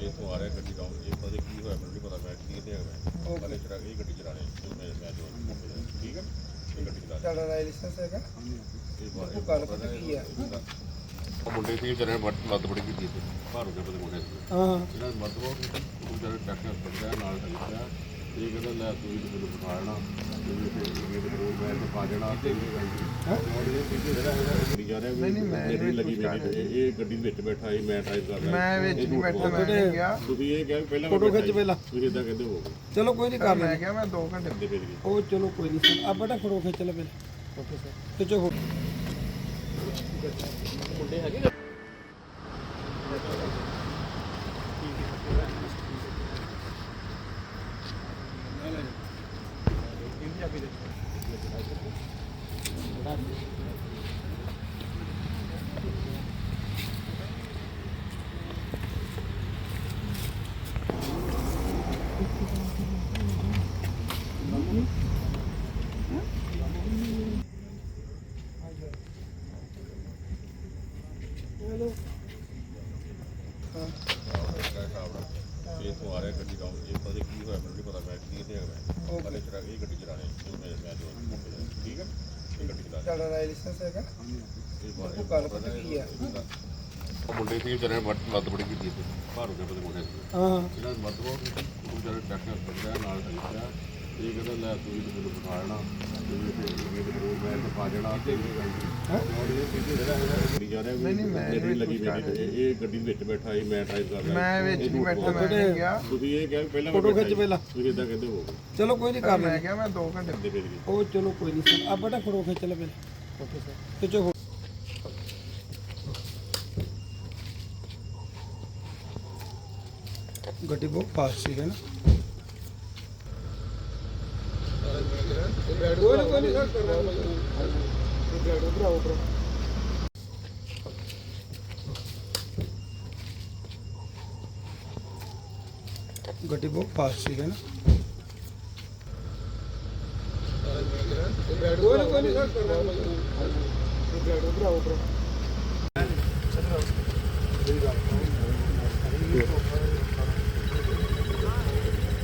ਇਹ ਤੋਂ ਆ ਰਿਹਾ ਗੱਡੀ ਦਾ ਇਹ ਪਤਾ ਨੀ ਕੀ ਹੋਇਆ ਮੈਨੂੰ ਨਹੀਂ ਪਤਾ ਮੈਂ ਕੀ ਕਿਤੇ ਹੈਗਾ ਪਹਿਲੇ ਚੜਾ ਇਹ ਗੱਡੀ ਚਲਾਣੇ ਜੋ ਮੈਂ ਮੈਂ ਜੋ ਠੀਕ ਹੈ। ਇਹ ਗੱਡੀ ਚਲਾ ਤੁਹਾਡਾ ਲਾਇਸੈਂਸ ਹੈਗਾ ਇਹ ਬਾਰੇ ਉਹ ਪਤਾ ਕੀ ਆ ਮੁੰਡੇ ਸੀ ਵਿਚਾਰੇ ਨੇ ਬੜੀ ਕੀਤੀ ਸੀ ਭਾਰੂ ਦੇ ਬਦੇ ਮੁੰਡੇ ਸੀ ਹਾਂ ਇਹਨਾਂ ਨੇ ਮੱਤ ਬਹੁਤ ਕੀਤੀ ਉਹ ਵਿਚਾਰੇ ਟੱਕਰ ਪੜਿਆ ਨਾਲ ਟੱਕਰਿਆ ਇਹ ਕਹਿੰਦਾ ਲੈ ਤੂੰ ਹੀ ਮੈਨੂੰ ਤੇ ਇਹ ਪਾ ਤੇ ਇਹ ਰਿਹਾ ਨਹੀਂ, ਨਹੀਂ, ਮੈਂ ਇਹਦੇ ਲੱਗੀ ਤੇ ਇਹ ਗੱਡੀ ਦੇ ਵਿੱਚ ਬੈਠਾ ਸੀ ਮੈਂ ਡਰਾਈਵ ਕਰ ਰਿਹਾ। ਮੈਂ ਵਿੱਚ ਨਹੀਂ ਬੈਠਾ ਮੈਂ ਨਹੀਂ ਗਿਆ। ਤੁਸੀਂ ਇਹ ਕਿਹਾ ਪਹਿਲਾਂ ਫੋਟੋ ਖਿੱਚ ਪਹਿਲਾਂ। ਤੁਸੀਂ ਇਦਾਂ ਕਹਿੰਦੇ ਹੋ। ਚਲੋ ਕੋਈ ਨਹੀਂ ਕਰ ਮੈਂ ਗਿਆ ਮੈਂ 2 ਘੰਟੇ ਉਹ ਚਲੋ ਕੋਈ ਨਹੀਂ ਸਰ। ਆ ਬੇਟਾ ਫੜੋ ਖਿੱਚ ਲੈ ਪਹਿਲਾਂ। Okay sir. ਖਿੱਚੋ ਫੋਟੋ ਮੁੰਡੇ ਹੈਗੇ? ਇਹ ਤੋਂ ਆ ਰਿਹਾ ਗੱਡੀ ਦਾ ਇਹ ਪਤਾ ਨੀ ਕੀ ਹੋਇਆ ਮੈਨੂੰ ਨਹੀਂ ਪਤਾ ਮੈਂ ਕੀ ਕਿਤੇ ਹੈਗਾ ਪਹਿਲੇ ਚੜਾ ਇਹ ਗੱਡੀ ਚਲਾਣੇ ਜੋ ਮੈਂ ਮੈਂ ਜੋ ਠੀਕ ਹੈ ਇਹ ਗੱਡੀ ਚਲਾ ਤੁਹਾਡਾ ਲਾਇਸੈਂਸ ਹੈਗਾ। ਇਹ ਬਾਰੇ ਉਹ ਗੱਲ ਪਤਾ ਕੀ ਆ। ਉਹ ਮੁੰਡੇ ਸੀ ਵਿਚਾਰੇ ਮੱਤ ਬੜੀ ਕੀਤੀ ਸੀ। ਭਾਰੂ ਦੇ ਬਦੇ ਮੁੰਡੇ ਸੀ। ਹਾਂ ਇਹਨਾਂ ਮੱਤ ਬਹੁਤ ਉਹ ਵਿਚਾਰੇ ਟੱਕਰ ਪੜਿਆ ਨਾਲ ਟੱਕਰਿਆ ਇਹ ਕਹਿੰਦਾ ਲੈ ਤੂੰ ਹੀ ਮੈਨੂੰ ਬਿਠਾ ਨਹੀਂ, ਨਹੀਂ, ਮੈਂ ਵਿੱਚ ਲੱਗੀ ਮੇਰੀ ਤੇ ਇਹ ਗੱਡੀ ਦੇ ਵਿੱਚ ਬੈਠਾ ਸੀ ਮੈਂ ਡਰਾਈਵ ਕਰ ਰਿਹਾ। ਮੈਂ ਵਿੱਚ ਨਹੀਂ ਬੈਠਾ ਮੈਂ ਨਹੀਂ ਗਿਆ ਤੁਸੀਂ ਇਹ ਕਿਹਾ ਵੀ ਪਹਿਲਾਂ ਫੋਟੋ ਖਿੱਚ ਪਹਿਲਾਂ। ਤੁਸੀਂ ਇਦਾਂ ਕਹਿੰਦੇ ਹੋ ਚਲੋ ਕੋਈ ਨਹੀਂ ਕਰ ਮੈਂ ਗਿਆ ਮੈਂ 2 ਘੰਟੇ ਦੇ ਫਿਰ ਉਹ ਚਲੋ ਕੋਈ ਨਹੀਂ ਸਰ। ਆ ਬੇਟਾ ਫੜੋ ਖਿੱਚ ਲੈ ਪਹਿਲਾਂ ਓਕੇ ਸਰ। ਖਿੱਚੋ ਫੋਟੋ ਗੱਡੀ ਬਹੁਤ ਫਾਸਟ ਸੀ ਨਾ? ਕੋਈ ਨਹੀਂ ਕੋਈ ਨਹੀਂ ਸਰ ਕਰਵਾ ਲਓ ਗੱਡੀ ਬਹੁਤ ਫਾਸਟ ਸੀ ਨਾ। ਕੋਈ ਨਹੀਂ ਕੋਈ ਨਹੀਂ ਸਰ ਕਰਵਾ ਲਓ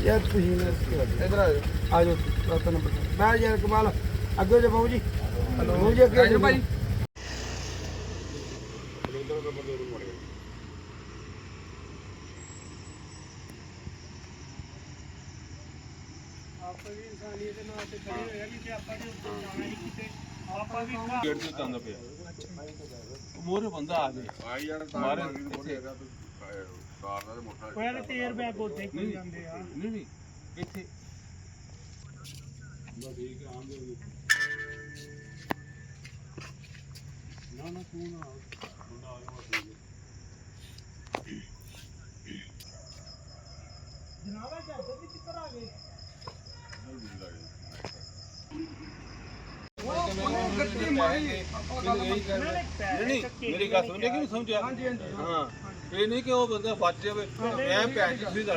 ਯਾਰ ਤੁਸੀਂ ਨਾ ਇਧਰ ਆ ਜਾਓ। ਆ ਜਾਓ ਰਤਨ ਨੰਬਰ ਬੈਠ ਯਾਰ ਕਮਾਲ ਅੱਗੇ ਜਾ ਬਾਬੂ ਜੀ। ਬਾਬੂ ਜੀ ਅੱਗੇ ਜਾ ਭਾਈ। ਗੇਟ ਤੇ ਤੰਦ ਪਿਆ। ਮੋਰੇ ਬੰਦਾ ਆ ਗਿਆ ਆਈ ਯਾਰ ਮਾਰੇ ਇੱਥੇ। ਕਾਰ ਦਾ ਮੋਟਾ ਉਹਦੇ ਤੇਰ ਬੈਗ ਉੱਤੇ ਕੋਈ ਜਾਂਦੇ ਆ। ਨਹੀਂ ਨਹੀਂ ਇੱਥੇ। ਜਨਾਬ ਇਹ ਜੱਜ ਵੀ ਕਿੱਧਰ ਆ ਗਏ? ਨਹੀਂ ਨਹੀਂ ਮੇਰੀ ਗੱਲ ਸੁਣ ਲੇਕਿਨ ਸਮਝਿਆ? ਹਾਂਜੀ ਹਾਂਜੀ। ਹਾਂ। ਇਹ ਨਹੀਂ ਕਿ ਉਹ ਬੰਦਾ ਫਸ ਜਾਵੇ ਮੈਂ ਭੈਣ ਜੀ ਤੁਸੀਂ